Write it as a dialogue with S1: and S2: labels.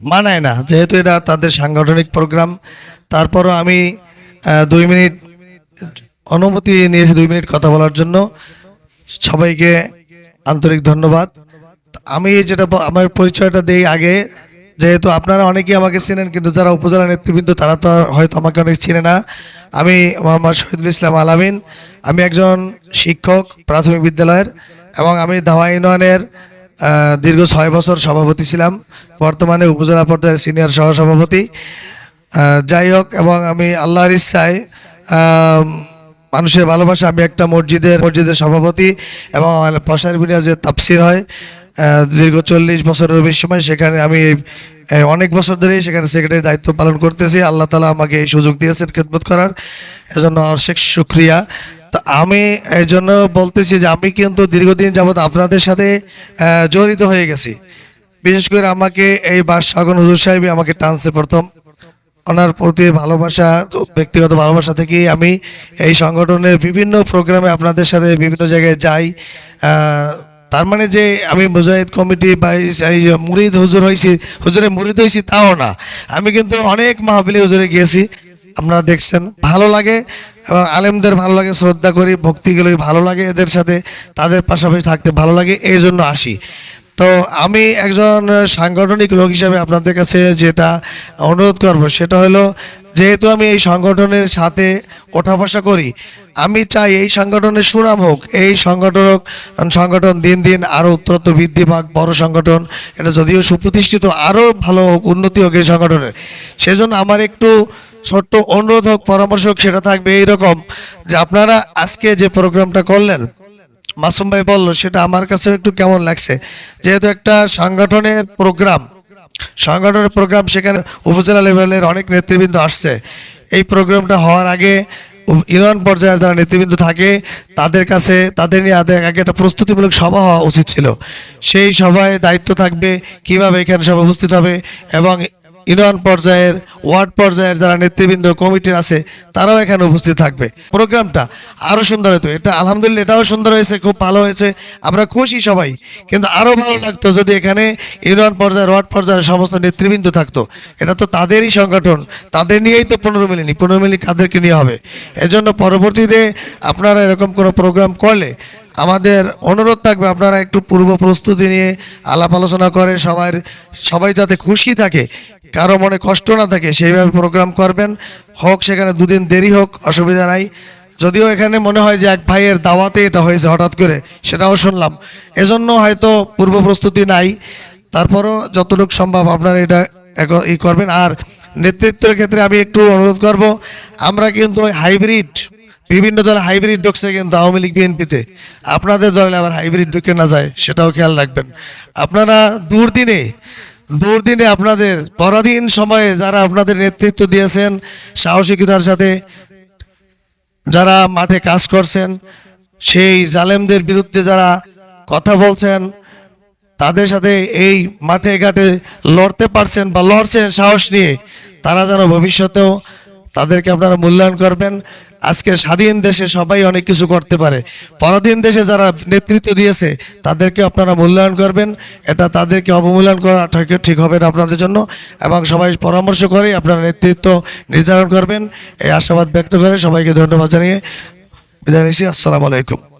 S1: মানায় না। যেহেতু এটা তাদের সাংগঠনিক প্রোগ্রাম, তারপরও আমি দুই মিনিট অনুমতি নিয়েছি দুই মিনিট কথা বলার জন্য। সবাইকে আন্তরিক ধন্যবাদ। আমি যেটা আমার পরিচয়টা দেই আগে, যেহেতু আপনারা অনেকেই আমাকে চেনেন, কিন্তু যারা উপজেলা নেতৃবৃন্দ, তারা তো হয়তো আমাকে অনেক চিনে না। আমি মোহাম্মদ শহীদুল ইসলাম আলামিন। আমি একজন শিক্ষক প্রাথমিক বিদ্যালয়ের এবং আমি ধাওয়া ইউনিয়নের দীর্ঘ ছয় বছর সভাপতি ছিলাম। বর্তমানে উপজেলা পর্যায়ের সিনিয়র সহসভাপতি। যাই হোক, এবং আমি আল্লাহর ইচ্ছায় মানুষের ভালোবাসা, আমি একটা মসজিদের মসজিদের সভাপতি এবং পশার বিনিয়া যে তাফসির হয় দীর্ঘ চল্লিশ বছরের বেশি সময় সেখানে আমি অনেক বছর ধরেই সেখানে সেক্রেটারি দায়িত্ব পালন করতেছি। আল্লাহ তালা আমাকে এই সুযোগ দিয়েছেন খেদমত করার। এজন্য অশেষ সুক্রিয়া তো আমি এই জন্য বলতেছি যে আমি কিন্তু দীর্ঘদিন যাবৎ আপনাদের সাথে জড়িত হয়ে গেছি। বিশেষ করে আমাকে এই বাস সাগন হুজুর সাহেবই আমাকে টানছে প্রথম। ওনার প্রতি ভালোবাসা, ব্যক্তিগত ভালোবাসা থেকেই আমি এই সংগঠনের বিভিন্ন প্রোগ্রামে আপনাদের সাথে বিভিন্ন জায়গায় যাই। তার মানে যে আমি মুজাহিদ কমিটি বা এই মুরিদ হুজুর হয়েছি, হুজুরে মুরিদ হয়েছি তাও না। আমি কিন্তু অনেক মাহফিলি হুজুরে গিয়েছি। আপনারা দেখছেন, ভালো লাগে। এবং আলেমদের ভালো লাগে, শ্রদ্ধা করি ভক্তিগুলো ভালো লাগে এদের সাথে, তাদের পাশাপাশি থাকতে ভালো লাগে এই জন্য আসি। তো আমি একজন সাংগঠনিক লোক হিসাবে আপনাদের কাছে যেটা অনুরোধ করব, সেটা হলো যেহেতু আমি এই সংগঠনের সাথে ওঠা বসা করি, আমি চাই এই সংগঠনের সুনাম হোক, এই সংগঠন সংগঠন দিন দিন আরও উত্তরোত্তর বৃদ্ধি পাক, বড় সংগঠন। এটা যদিও সুপ্রতিষ্ঠিত আরও ভালো হোক, উন্নতি হোক এই সংগঠনের। সেজন্য আমার একটু ছোট্ট অনুরোধ হোক, পরামর্শ হোক, সেটা থাকবে এইরকম যে আপনারা আজকে যে প্রোগ্রামটা করলেন, মাসুম ভাই বলল, সেটা আমার কাছে একটু কেমন লাগছে। যেহেতু একটা সংগঠনের প্রোগ্রাম সংগঠনের প্রোগ্রাম সেখানে উপজেলা লেভেলের অনেক নেতৃবৃন্দ আসছে। এই প্রোগ্রামটা হওয়ার আগে ইউনিয়ন পর্যায়ে যারা নেতৃবৃন্দ থাকে, তাদের কাছে, তাদের নিয়ে আগে একটা প্রস্তুতিমূলক সভা হওয়া উচিত ছিল। সেই সভায় দায়িত্ব থাকবে কীভাবে এখানে সভা উপস্থিত হবে এবং ইউনিয়ন পর্যায়ের ওয়ার্ড পর্যায়ের যারা নেতৃবৃন্দ, কমিটির আছে, তারাও এখানে উপস্থিত থাকবে। প্রোগ্রামটা আরও সুন্দর হতো। এটা আলহামদুলিল্লাহ এটাও সুন্দর হয়েছে, খুব ভালো হয়েছে। আমরা খুশি সবাই, কিন্তু আরও ভালো লাগতো যদি এখানে ইউনিয়ন পর্যায়ের, ওয়ার্ড পর্যায়ের সমস্ত নেতৃবৃন্দ থাকতো। এটা তো তাদেরই সংগঠন, তাদের নিয়েই তো পনেরো মিলিনি পনেরো মিলি কাদেরকে নিয়ে হবে। এজন্য পরবর্তীতে আপনারা এরকম কোনো প্রোগ্রাম করলে আমাদের অনুরোধ থাকবে আপনারা একটু পূর্ব প্রস্তুতি নিয়ে আলাপ আলোচনা করে সবার সবাই যাতে খুশি থাকে, কারও মনে কষ্ট না থাকে, সেইভাবে প্রোগ্রাম করবেন। হোক সেখানে দুদিন দেরি হোক, অসুবিধা নাই। যদিও এখানে মনে হয় যে এক ভাইয়ের দাওয়াতে এটা হয়েছে হঠাৎ করে, সেটাও শুনলাম। এজন্য হয়তো পূর্ব প্রস্তুতি নাই। তারপরও যতটুকু সম্ভব আপনারা এটা ই করবেন। আর নেতৃত্বের ক্ষেত্রে আমি একটু অনুরোধ করব, আমরা কিন্তু হাইব্রিড বিভিন্ন দল হাইব্রিড ঢুকছে কিন্তু আওয়ামী লীগ বিএনপিতে আপনাদের দলে আবার হাইব্রিড ঢুকে না যায়, সেটাও খেয়াল রাখবেন। আপনারা দুর্দিনে দুর্দিনে আপনাদের পরাধীন সময়ে যারা আপনাদের নেতৃত্ব দিয়েছেন, সাহসিকতার সাথে যারা মাঠে কাজ করছেন, সেই জালেমদের বিরুদ্ধে যারা কথা বলছেন, তাদের সাথে এই মাঠে ঘাটে লড়তে পারছেন বা লড়ছেন সাহস নিয়ে, তারা যেন ভবিষ্যতেও তাদেরকে আপনারা মূল্যায়ন করবেন। আজকে স্বাধীন দেশে সবাই অনেক কিছু করতে পারে। পরাধীন দেশে যারা নেতৃত্ব দিয়েছে, তাদেরকে আপনারা মূল্যায়ন করবেন। এটা তাদেরকে অবমূল্যায়ন করা ঠিক- হবে না আপনাদের জন্য। এবং সবাই পরামর্শ করে আপনারা নেতৃত্ব নির্ধারণ করবেন। এই আশাবাদ ব্যক্ত করে সবাইকে ধন্যবাদ জানিয়ে বিদায় নিচ্ছি। আসসালামু আলাইকুম।